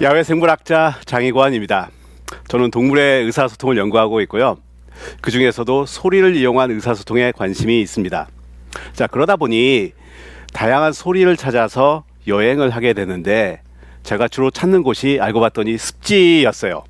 야외 생물학자 장희관입니다. 저는 동물의 의사소통을 연구하고 있고요. 그 중에서도 소리를 이용한 의사소통에 관심이 있습니다. 자, 그러다 보니 다양한 소리를 찾아서 여행을 하게 되는데 제가 주로 찾는 곳이 알고 봤더니 습지였어요.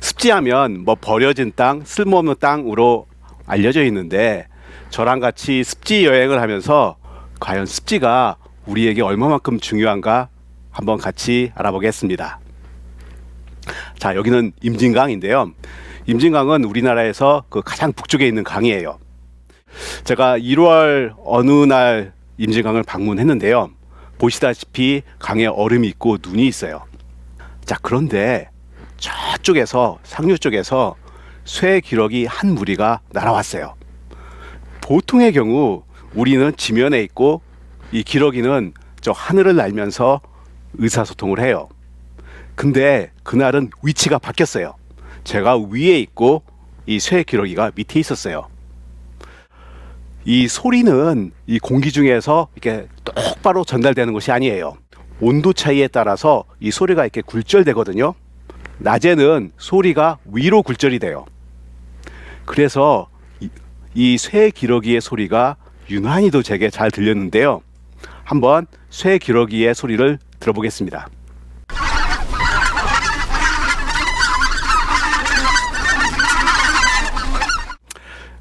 습지하면 뭐 버려진 땅, 쓸모없는 땅으로 알려져 있는데 저랑 같이 습지 여행을 하면서 과연 습지가 우리에게 얼마만큼 중요한가 한번 같이 알아보겠습니다. 자, 여기는 임진강인데요. 임진강은 우리나라에서 그 가장 북쪽에 있는 강이에요. 제가 1월 어느 날 임진강을 방문했는데요. 보시다시피 강에 얼음이 있고 눈이 있어요. 자, 그런데 저쪽에서 상류 쪽에서 쇠 기러기 한 무리가 날아왔어요. 보통의 경우 우리는 지면에 있고 이 기러기는 저 하늘을 날면서 의사소통을 해요. 근데 그날은 위치가 바뀌었어요. 제가 위에 있고 이 쇠 기러기가 밑에 있었어요. 이 소리는 이 공기 중에서 이렇게 똑바로 전달되는 것이 아니에요. 온도 차이에 따라서 이 소리가 이렇게 굴절되거든요. 낮에는 소리가 위로 굴절이 돼요. 그래서 이 쇠 기러기의 소리가 유난히도 제게 잘 들렸는데요. 한번 쇠 기러기의 소리를 들어보겠습니다.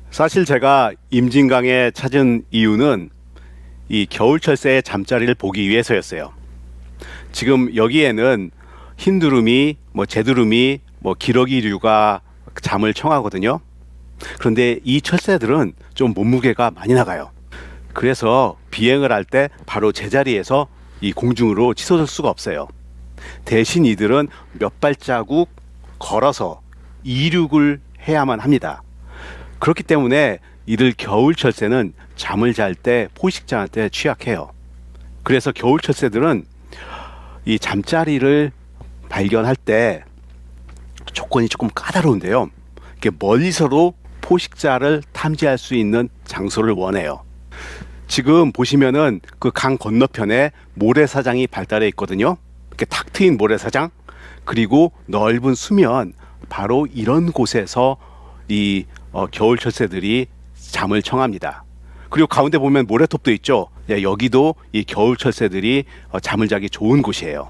사실 제가 임진강에 찾은 이유는 이 겨울철새의 잠자리를 보기 위해서였어요. 지금 여기에는 흰두루미, 뭐 제두루미, 뭐 기러기류가 잠을 청하거든요. 그런데 이 철새들은 좀 몸무게가 많이 나가요. 그래서 비행을 할 때 바로 제자리에서 이 공중으로 치솟을 수가 없어요. 대신 이들은 몇 발자국 걸어서 이륙을 해야만 합니다. 그렇기 때문에 이들 겨울 철 새는 잠을 잘 때 포식자한테 취약해요. 그래서 겨울 철 새들은 이 잠자리를 발견할 때 조건이 조금 까다로운데요. 멀리서도 포식자를 탐지할 수 있는 장소를 원해요. 지금 보시면은 그 강 건너편에 모래사장이 발달해 있거든요. 이렇게 탁 트인 모래사장 그리고 넓은 수면 바로 이런 곳에서 이 어, 겨울 철 새들이 잠을 청합니다. 그리고 가운데 보면 모래톱도 있죠. 예, 여기도 이 겨울 철 새들이 어, 잠을 자기 좋은 곳이에요.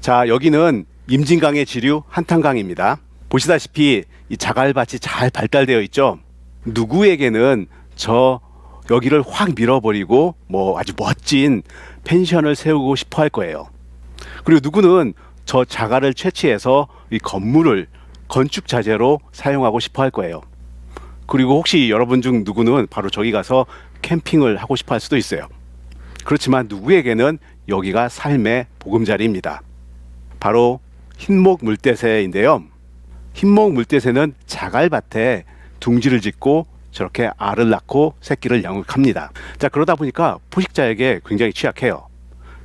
자, 여기는 임진강의 지류 한탄강입니다. 보시다시피 이 자갈밭이 잘 발달되어 있죠. 누구에게는 저 여기를 확 밀어버리고 뭐 아주 멋진 펜션을 세우고 싶어 할 거예요. 그리고 누구는 저 자갈을 채취해서 이 건물을 건축 자재로 사용하고 싶어 할 거예요. 그리고 혹시 여러분 중 누구는 바로 저기 가서 캠핑을 하고 싶어 할 수도 있어요. 그렇지만 누구에게는 여기가 삶의 보금자리입니다. 바로 흰목 물대새인데요. 흰목 물대새는 자갈밭에 둥지를 짓고 저렇게 알을 낳고 새끼를 양육합니다. 자, 그러다 보니까 포식자에게 굉장히 취약해요.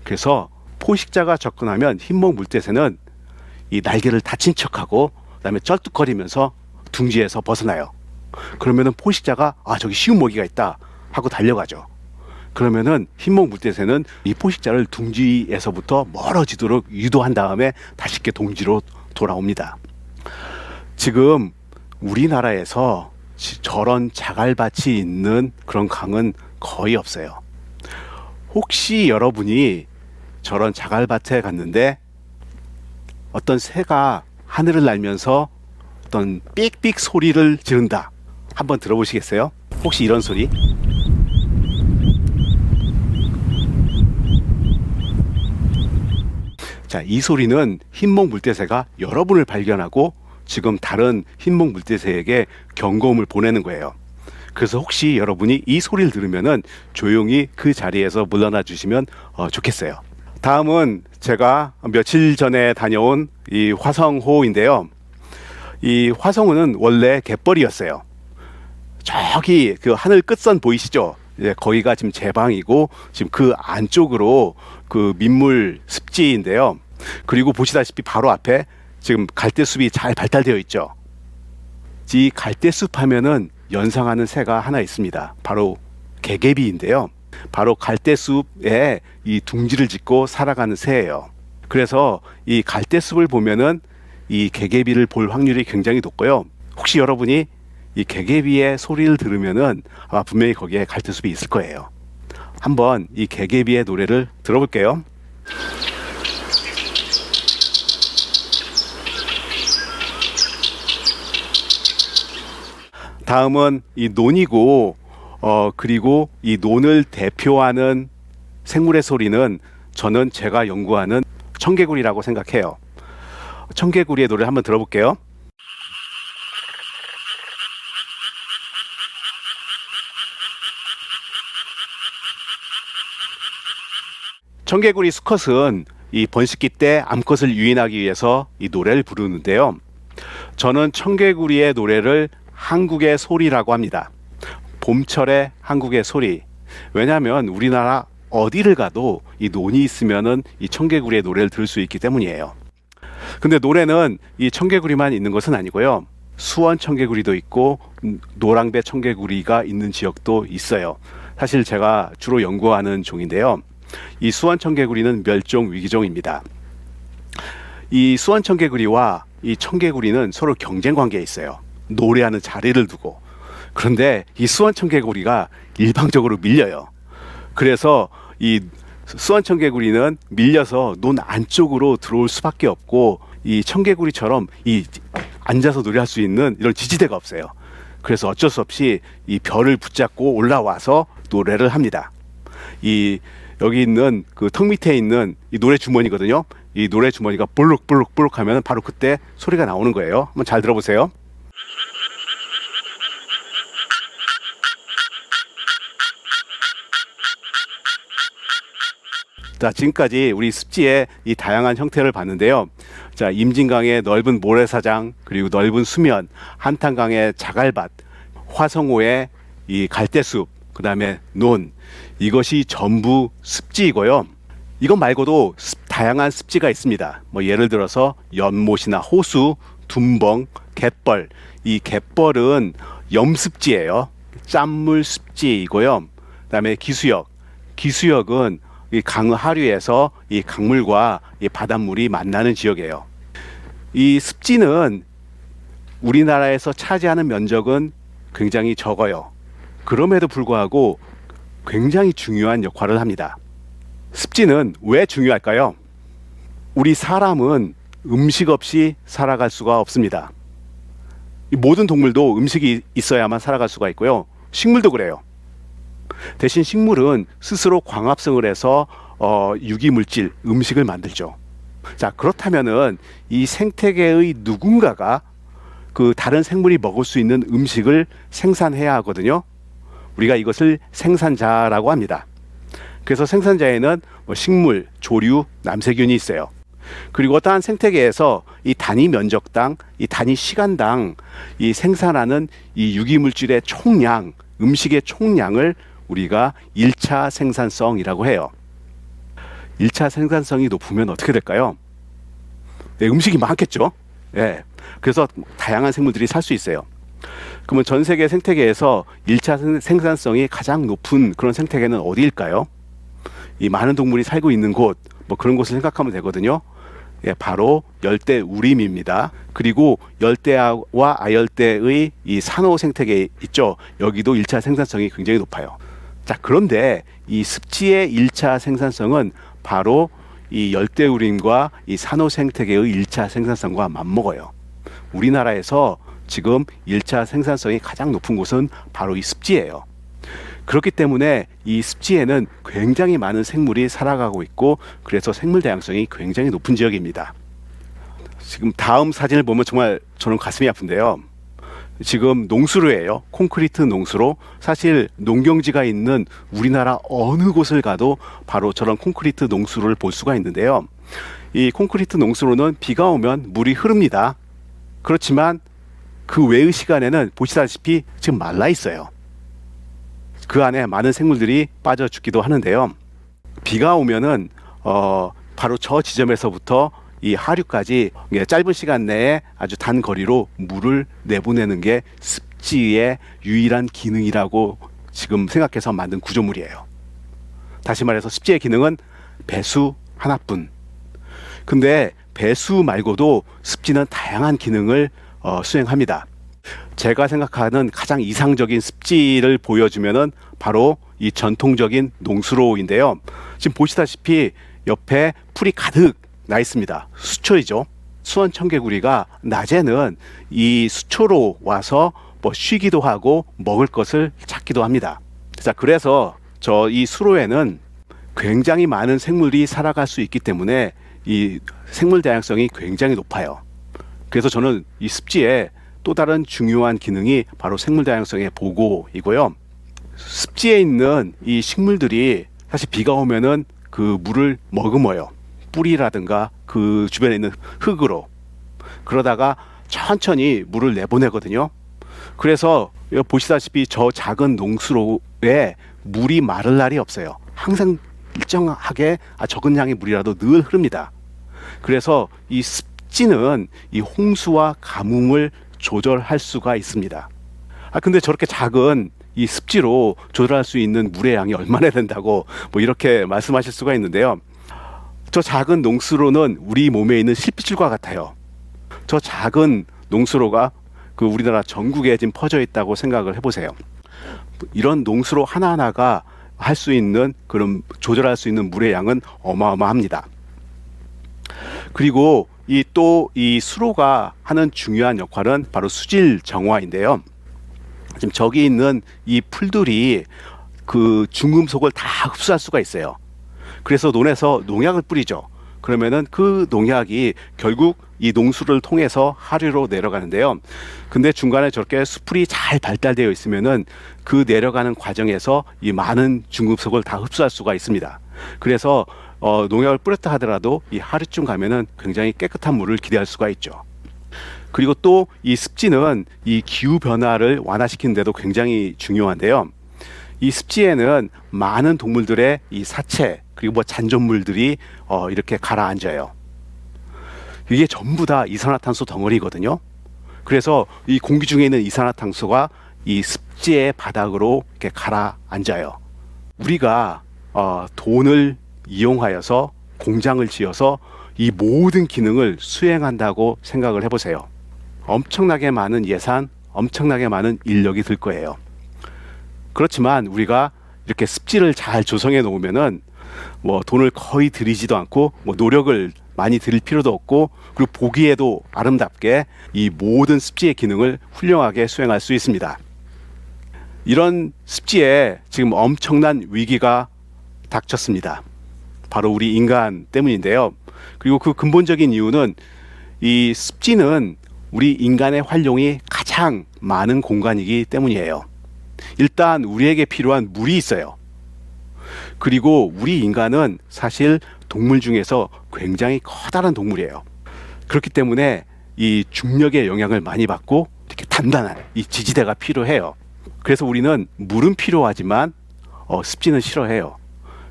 그래서 포식자가 접근하면 흰목 물대새는 이 날개를 다친 척하고 그다음에 쩔뚝거리면서 둥지에서 벗어나요. 그러면은 포식자가 아 저기 쉬운 먹이가 있다 하고 달려가죠. 그러면은 흰목 물대새는 이 포식자를 둥지에서부터 멀어지도록 유도한 다음에 다시 이렇게 동지로 돌아옵니다. 지금 우리나라에서 지- 저런 자갈밭이 있는 그런 강은 거의 없어요. 혹시 여러분이 저런 자갈밭에 갔는데 어떤 새가 하늘을 날면서 어떤 삑삑 소리를 지른다. 한번 들어보시겠어요? 혹시 이런 소리? 자, 이 소리는 흰목 물대새가 여러분을 발견하고 지금 다른 흰목 물대새에게 경고음을 보내는 거예요. 그래서 혹시 여러분이 이 소리를 들으면은 조용히 그 자리에서 물러나 주시면 어, 좋겠어요. 다음은 제가 며칠 전에 다녀온 이 화성호인데요. 이 화성호는 원래 갯벌이었어요. 저기 그 하늘 끝선 보이시죠? 이제 거기가 지금 제 방이고 지금 그 안쪽으로 그 민물 습지인데요. 그리고 보시다시피 바로 앞에 지금 갈대숲이 잘 발달되어 있죠. 이 갈대숲 하면은 연상하는 새가 하나 있습니다. 바로 개개비인데요. 바로 갈대숲에 이 둥지를 짓고 살아가는 새예요. 그래서 이 갈대숲을 보면은 이 개개비를 볼 확률이 굉장히 높고요. 혹시 여러분이 이 개개비의 소리를 들으면은 아마 분명히 거기에 갈대숲이 있을 거예요. 한번 이 개개비의 노래를 들어볼게요. 다음은 이 논이고 어 그리고 이 논을 대표하는 생물의 소리는 저는 제가 연구하는 청개구리라고 생각해요. 청개구리의 노래 한번 들어볼게요. 청개구리 수컷은 이 번식기 때 암컷을 유인하기 위해서 이 노래를 부르는데요. 저는 청개구리의 노래를 한국의 소리라고 합니다. 봄철의 한국의 소리. 왜냐하면 우리나라 어디를 가도 이 논이 있으면은 이 청개구리의 노래를 들을 수 있기 때문이에요. 근데 노래는 이 청개구리만 있는 것은 아니고요. 수원 청개구리도 있고 음, 노랑배 청개구리가 있는 지역도 있어요. 사실 제가 주로 연구하는 종인데요. 이 수원 청개구리는 멸종 위기종입니다. 이 수원 청개구리와 이 청개구리는 서로 경쟁 관계에 있어요. 노래하는 자리를 두고. 그런데 이 수원 청개구리가 일방적으로 밀려요. 그래서 이 수원 청개구리는 밀려서 논 안쪽으로 들어올 수밖에 없고 이 청개구리처럼 이 앉아서 노래할 수 있는 이런 지지대가 없어요. 그래서 어쩔 수 없이 이 별을 붙잡고 올라와서 노래를 합니다. 이 여기 있는 그 턱 밑에 있는 이 노래 주머니거든요. 이 노래 주머니가 볼록볼록볼록 하면 바로 그때 소리가 나오는 거예요. 한번 잘 들어보세요. 자, 지금까지 우리 습지의 이 다양한 형태를 봤는데요. 자, 임진강의 넓은 모래사장, 그리고 넓은 수면, 한탄강의 자갈밭, 화성호의 이 갈대숲, 그 다음에 논, 이것이 전부 습지이고요. 이것 말고도 습- 다양한 습지가 있습니다. 뭐 예를 들어서 연못이나 호수, 둔벙, 갯벌. 이 갯벌은 염습지예요. 짠물 습지이고요. 그다음에 기수역. 기수역은 이 강 하류에서 이 강물과 이 바닷물이 만나는 지역이에요. 이 습지는 우리나라에서 차지하는 면적은 굉장히 적어요. 그럼에도 불구하고 굉장히 중요한 역할을 합니다. 습지는 왜 중요할까요? 우리 사람은 음식 없이 살아갈 수가 없습니다. 이 모든 동물도 음식이 있어야만 살아갈 수가 있고요. 식물도 그래요. 대신 식물은 스스로 광합성을 해서 어, 유기물질, 음식을 만들죠. 자, 그렇다면은 이 생태계의 누군가가 그 다른 생물이 먹을 수 있는 음식을 생산해야 하거든요. 우리가 이것을 생산자라고 합니다. 그래서 생산자에는 뭐 식물, 조류, 남세균이 있어요. 그리고 어떠한 생태계에서 이 단위 면적당, 이 단위 시간당 이 생산하는 이 유기물질의 총량, 음식의 총량을 우리가 일차 생산성이라고 해요. 일차 생산성이 높으면 어떻게 될까요? 네, 음식이 많겠죠. 예. 그래서 다양한 생물들이 살 수 있어요. 그러면 전 세계 생태계에서 일차 생산성이 가장 높은 그런 생태계는 어디일까요? 이 많은 동물이 살고 있는 곳, 뭐 그런 곳을 생각하면 되거든요. 예, 바로 열대 우림입니다. 그리고 열대와 아열대의 이 산호 생태계 있죠. 여기도 일차 생산성이 굉장히 높아요. 자, 그런데 이 습지의 일차 생산성은 바로 이 열대우림과 이 산호 생태계의 일차 생산성과 맞먹어요. 우리나라에서 지금 일차 생산성이 가장 높은 곳은 바로 이 습지예요. 그렇기 때문에 이 습지에는 굉장히 많은 생물이 살아가고 있고 그래서 생물 다양성이 굉장히 높은 지역입니다. 지금 다음 사진을 보면 정말 저는 가슴이 아픈데요. 지금 농수로예요. 콘크리트 농수로. 사실 농경지가 있는 우리나라 어느 곳을 가도 바로 저런 콘크리트 농수로를 볼 수가 있는데요. 이 콘크리트 농수로는 비가 오면 물이 흐릅니다. 그렇지만 그 외의 시간에는 보시다시피 지금 말라 있어요. 그 안에 많은 생물들이 빠져 죽기도 하는데요. 비가 오면은 어 바로 저 지점에서부터 이 하류까지 예, 짧은 시간 내에 아주 단 거리로 물을 내보내는 게 습지의 유일한 기능이라고 지금 생각해서 만든 구조물이에요. 다시 말해서 습지의 기능은 배수 하나뿐. 근데 배수 말고도 습지는 다양한 기능을 어, 수행합니다. 제가 생각하는 가장 이상적인 습지를 보여주면은 바로 이 전통적인 농수로인데요. 지금 보시다시피 옆에 풀이 가득 나 있습니다. 수초이죠. 수원 청개구리가 낮에는 이 수초로 와서 뭐 쉬기도 하고 먹을 것을 찾기도 합니다. 자, 그래서 저 이 수로에는 굉장히 많은 생물이 살아갈 수 있기 때문에 이 생물 다양성이 굉장히 높아요. 그래서 저는 이 습지에 또 다른 중요한 기능이 바로 생물 다양성의 보고이고요. 습지에 있는 이 식물들이 사실 비가 오면은 그 물을 머금어요. 뿌리라든가 그 주변에 있는 흙으로. 그러다가 천천히 물을 내보내거든요. 그래서 보시다시피 저 작은 농수로에 물이 마를 날이 없어요. 항상 일정하게 아, 적은 양의 물이라도 늘 흐릅니다. 그래서 이 습지는 이 홍수와 가뭄을 조절할 수가 있습니다. 아 근데 저렇게 작은 이 습지로 조절할 수 있는 물의 양이 얼마나 된다고 뭐 이렇게 말씀하실 수가 있는데요. 저 작은 농수로는 우리 몸에 있는 실핏줄과 같아요. 저 작은 농수로가 그 우리나라 전국에 지금 퍼져 있다고 생각을 해보세요. 이런 농수로 하나하나가 할 수 있는 그런 조절할 수 있는 물의 양은 어마어마합니다. 그리고 이 또이 수로가 하는 중요한 역할은 바로 수질 정화인데요. 지금 저기 있는 이 풀들이 그 중금속을 다 흡수할 수가 있어요. 그래서 논에서 농약을 뿌리죠. 그러면은 그 농약이 결국 이 농수를 통해서 하류로 내려가는데요. 근데 중간에 저렇게 수풀이 잘 발달되어 있으면은 그 내려가는 과정에서 이 많은 중금속을 다 흡수할 수가 있습니다. 그래서 어, 농약을 뿌렸다 하더라도 이 하류쯤 가면은 굉장히 깨끗한 물을 기대할 수가 있죠. 그리고 또 이 습지는 이 기후 변화를 완화시키는 데도 굉장히 중요한데요. 이 습지에는 많은 동물들의 이 사체 그리고 뭐 잔존물들이 어, 이렇게 가라앉아요. 이게 전부 다 이산화탄소 덩어리거든요. 그래서 이 공기 중에 있는 이산화탄소가 이 습지의 바닥으로 이렇게 가라앉아요. 우리가 어, 돈을 이용하여서 공장을 지어서 이 모든 기능을 수행한다고 생각을 해보세요. 엄청나게 많은 예산, 엄청나게 많은 인력이 들 거예요. 그렇지만 우리가 이렇게 습지를 잘 조성해 놓으면은 뭐 돈을 거의 들이지도 않고 뭐 노력을 많이 들일 필요도 없고 그리고 보기에도 아름답게 이 모든 습지의 기능을 훌륭하게 수행할 수 있습니다. 이런 습지에 지금 엄청난 위기가 닥쳤습니다. 바로 우리 인간 때문인데요. 그리고 그 근본적인 이유는 이 습지는 우리 인간의 활용이 가장 많은 공간이기 때문이에요. 일단 우리에게 필요한 물이 있어요. 그리고 우리 인간은 사실 동물 중에서 굉장히 커다란 동물이에요. 그렇기 때문에 이 중력의 영향을 많이 받고 이렇게 단단한 이 지지대가 필요해요. 그래서 우리는 물은 필요하지만 어, 습지는 싫어해요.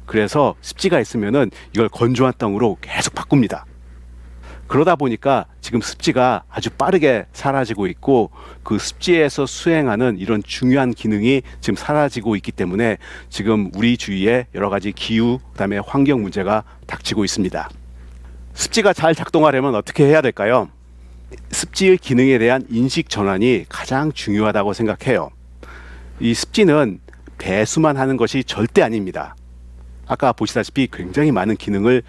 그래서 습지가 있으면은 이걸 건조한 땅으로 계속 바꿉니다. 그러다 보니까 지금 습지가 아주 빠르게 사라지고 있고 그 습지에서 수행하는 이런 중요한 기능이 지금 사라지고 있기 때문에 지금 우리 주위에 여러 가지 기후 그다음에 환경 문제가 닥치고 있습니다. 습지가 잘 작동하려면 어떻게 해야 될까요? 습지의 기능에 대한 인식 전환이 가장 중요하다고 생각해요. 이 습지는 배수만 하는 것이 절대 아닙니다. 아까 보시다시피 굉장히 많은 기능을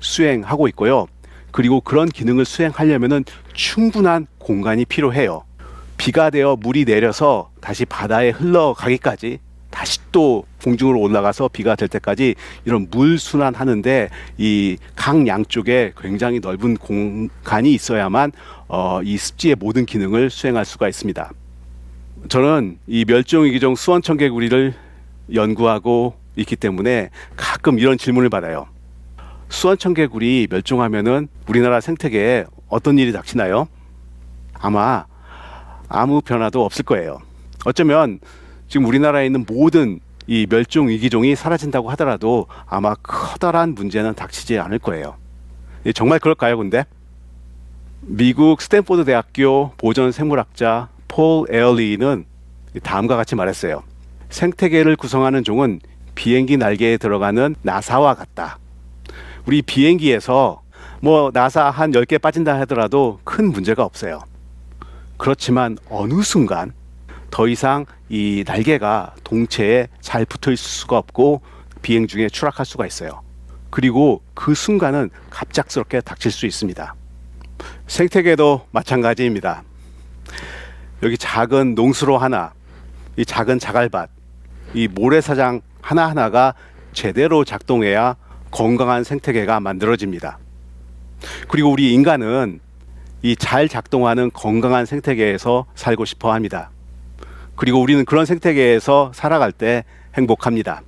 수행하고 있고요. 그리고 그런 기능을 수행하려면은 충분한 공간이 필요해요. 비가 되어 물이 내려서 다시 바다에 흘러가기까지 다시 또 공중으로 올라가서 비가 될 때까지 이런 물 순환하는데 이 강 양쪽에 굉장히 넓은 공간이 있어야만 어, 이 습지의 모든 기능을 수행할 수가 있습니다. 저는 이 멸종위기종 수원청개구리를 연구하고 있기 때문에 가끔 이런 질문을 받아요. 수원청개구리 멸종하면은 우리나라 생태계에 어떤 일이 닥치나요? 아마 아무 변화도 없을 거예요. 어쩌면 지금 우리나라에 있는 모든 이 멸종 위기종이 사라진다고 하더라도 아마 커다란 문제는 닥치지 않을 거예요. 예, 정말 그럴까요, 근데? 미국 스탠포드 대학교 보전 생물학자 폴 에얼리는 다음과 같이 말했어요. 생태계를 구성하는 종은 비행기 날개에 들어가는 나사와 같다. 우리 비행기에서 뭐 나사 한 10개 빠진다 하더라도 큰 문제가 없어요. 그렇지만 어느 순간 더 이상 이 날개가 동체에 잘 붙어 있을 수가 없고 비행 중에 추락할 수가 있어요. 그리고 그 순간은 갑작스럽게 닥칠 수 있습니다. 생태계도 마찬가지입니다. 여기 작은 농수로 하나, 이 작은 자갈밭, 이 모래사장 하나하나가 제대로 작동해야 건강한 생태계가 만들어집니다. 그리고 우리 인간은 이 잘 작동하는 건강한 생태계에서 살고 싶어 합니다. 그리고 우리는 그런 생태계에서 살아갈 때 행복합니다.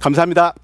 감사합니다.